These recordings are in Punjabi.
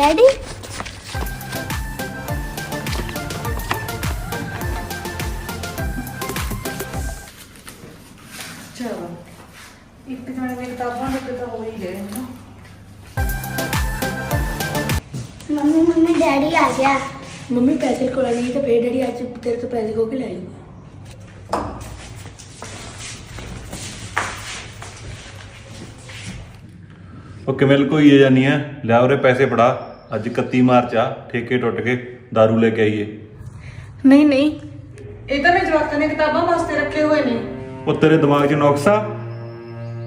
ਡੈਡੀ ਚਲੋ ਇੱਕ ਜਣੇ ਦੀ ਕਿਤਾਬਾਂ ਦੇ ਤਾਂ ਹੋ ਹੀ ਗਏ ਨਾ ਮੰਮੀ ਮੰਮੀ ਡੈਡੀ ਆ ਗਿਆ ਮੰਮੀ ਪੈਸੇ ਕੋਲ ਨਹੀਂ ਤੇ ਫੇਰ ਡੈਡੀ ਅੱਜ ਤੇਰੇ ਤੋਂ ਪੈਸੇ ਖੋ ਕੇ ਲੈ ਜਾਊਗਾ ਉਹ ਕਿਵੇਂ ਲਕੋਈਏ ਜਾਨੀ ਆ ਲੈ ਉਰੇ ਪੈਸੇ ਫੜਾ ਅੱਜ 31 ਮਾਰਚ ਆ ਠੇਕੇ ਟੁੱਟ ਕੇ दारू ਲੈ ਕੇ ਆਈਏ ਨਹੀਂ ਨਹੀਂ ਇਹ ਤਾਂ ਮੈਂ ਜਵਾਕਾਂ ਦੀਆਂ ਕਿਤਾਬਾਂ ਵਾਸਤੇ ਰੱਖੇ ਹੋਏ ਨੇ ਉਹ ਤੇਰੇ ਦਿਮਾਗ 'ਚ ਨੁਕਸ ਆ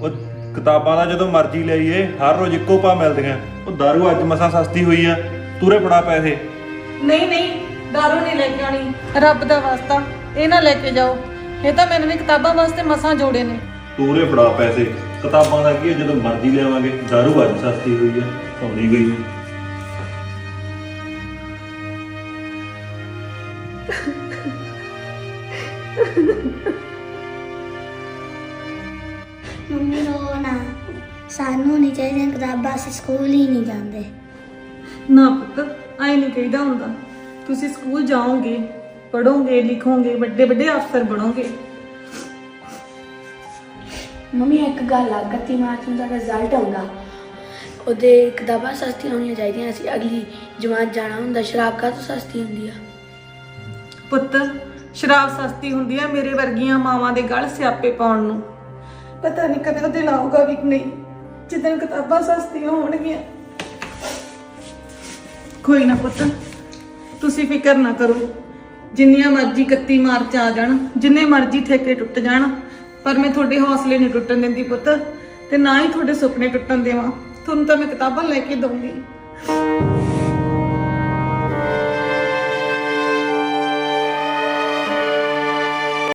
ਉਹ ਕਿਤਾਬਾਂ ਦਾ ਜਦੋਂ ਮਰਜ਼ੀ ਲਈਏ ਹਰ ਰੋਜ਼ ਇੱਕੋ ਪਾ ਮਿਲਦੀਆਂ ਉਹ दारू ਅੱਜ ਮਸਾਂ ਸਸਤੀ ਹੋਈ ਆ ਤੂਰੇ ਫੜਾ ਪੈਸੇ ਨਹੀਂ ਨਹੀਂ ਦਾਰੂ ਨਹੀਂ ਲੈ ਕੇ ਆਣੀ ਰੱਬ ਦਾ ਵਾਸਤਾ ਇਹ ਨਾ ਲੈ ਕੇ ਜਾਓ ਇਹ ਤਾਂ ਮੈਨੂੰ ਵੀ ਕਿਤਾਬਾਂ ਵਾਸਤੇ ਮਸਾਂ ਜੋੜੇ ਨੇ ਤੂਰੇ ਫੜਾ ਪੈਸੇ ਕਿਤਾਬਾਂ ਦਾ ਕੀ ਆ, ਜਦੋਂ ਮਰਜ਼ੀ ਲਿਆਵਾਂਗੇ दारू ਅੱਜ ਸਸਤੀ ਹੋਈ ਆ ਸੌਂਦੀ ਗਈ ਆ। ਮੰਮੀ ਰੋ ਨਾ ਸਾਨੂੰ ਨਹੀਂ ਚਾਹੀਦੀਆਂ ਕਿਤਾਬਾਂ ਅਸੀਂ ਸਕੂਲ ਹੀ ਨਹੀਂ ਜਾਂਦੇ। ਨਾ ਪੁੱਤ ਆਈ ਨਹੀਂ ਕਹੀਦਾ ਹੁੰਦਾ। ਤੁਸੀਂ ਸਕੂਲ ਜਾਓਗੇ ਪੜੋਗੇ ਲਿਖੋਗੇ ਵੱਡੇ ਵੱਡੇ ਅਫਸਰ ਬਣੋਗੇ। ਮੰਮੀ ਇੱਕ ਗੱਲ ਆ 31 ਮਾਰਚ ਨੂੰ ਦਾ ਰਿਜ਼ਲਟ ਆਉਂਦਾ ਉਹਦੇ ਕਿਤਾਬਾਂ ਸਸਤੀਆਂ ਹੋਣੀਆਂ ਚਾਹੀਦੀਆਂ ਅਸੀਂ ਅਗਲੀ ਜਮਾਤ ਜਾਣਾ ਹੁੰਦਾ ਸ਼ਰਾਬ ਕਾਹ ਤੋਂ ਸਸਤੀ ਹੁੰਦੀ ਆ? ਪੁੱਤ, ਸ਼ਰਾਬ ਸਸਤੀ ਹੁੰਦੀ ਆ ਮੇਰੇ ਵਰਗੀਆਂ ਮਾਵਾਂ ਦੇ ਗਲ ਸਿਆਪੇ ਪਾਉਣ ਨੂੰ। ਪਤਾ ਨਹੀਂ ਕਦੇ ਉਹ ਦਿਨ ਆਊਗਾ ਵੀ ਕਿ ਨਹੀਂ। ਜਿੱਦਣ ਕਿਤਾਬਾਂ ਸਸਤੀਆਂ ਹੋਣਗੀਆਂ। ਕੋਈ ਨਾ ਪੁੱਤ, ਤੁਸੀਂ ਫਿਕਰ ਨਾ ਕਰੋ। ਜਿੰਨੀਆਂ ਮਰਜ਼ੀ 31 ਮਾਰਚ ਆ ਜਾਣ, ਜਿੰਨੇ ਮਰਜ਼ੀ ਠੇਕੇ ਟੁੱਟ ਜਾਣ, ਪਰ ਮੈਂ ਤੁਹਾਡੇ ਹੌਸਲੇ ਨਹੀਂ ਟੁੱਟਣ ਦਿੰਦੀ ਪੁੱਤ, ਤੇ ਨਾ ਹੀ ਤੁਹਾਡੇ ਸੁਪਨੇ ਟੁੱਟਣ ਦੇਵਾਂ। ਤੁਹਾਨੂੰ ਤਾਂ ਮੈਂ ਕਿਤਾਬਾਂ ਲੈ ਕੇ ਦਊਂਗੀ।